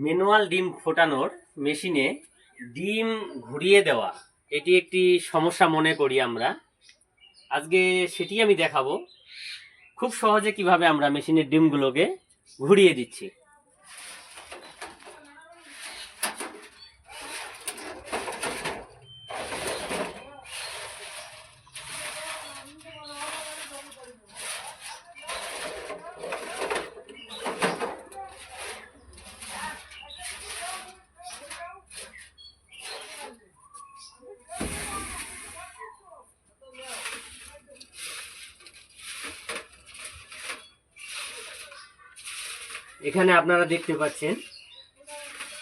Manual ডিম ফোটানোর মেশিনে ডিম ঘুরিয়ে দেওয়া। এটি একটি সমস্যা মনে করি আমরা। আজকে সেটি আমি দেখাবো। খুব সহজে কীভাবে আমরা মেশিনের ডিমগুলোকে ঘুরিয়ে দিচ্ছি। এখানে আপনারা দেখতে পাচ্ছেন,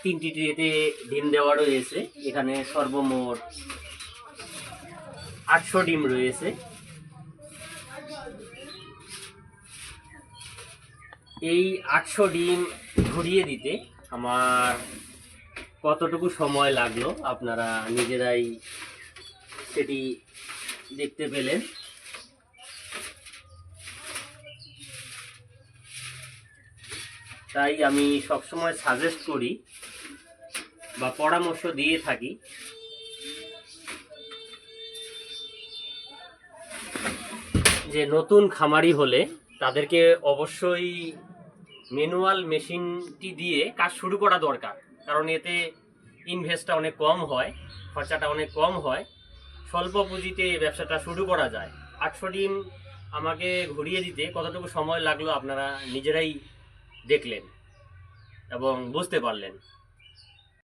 তিনটি ট্রেতে ডিম দেওয়া রয়েছে। এখানে সর্বমোট আটশো ডিম রয়েছে। এই আটশো ডিম ঘুরিয়ে দিতে আমার কতটুকু সময় লাগল আপনারা নিজেরাই সেটি দেখতে পেলেন। তাই আমি সবসময় সাজেস্ট করি বা পরামর্শ দিয়ে থাকি। যে নতুন খামারি হলে তাদেরকে অবশ্যই ম্যানুয়াল মেশিনটি দিয়ে কাজ শুরু করা দরকার। কারণ এতে ইনভেস্টটা অনেক কম হয়, খরচাটা অনেক কম হয়। স্বল্প পুঁজিতে ব্যবসাটা শুরু করা যায়। আটশো ডিম আমাকে ঘুরিয়ে দিতে কতটুকু সময় লাগল আপনারা নিজেরাই দেখলেন এবং বুঝতে পারলেন।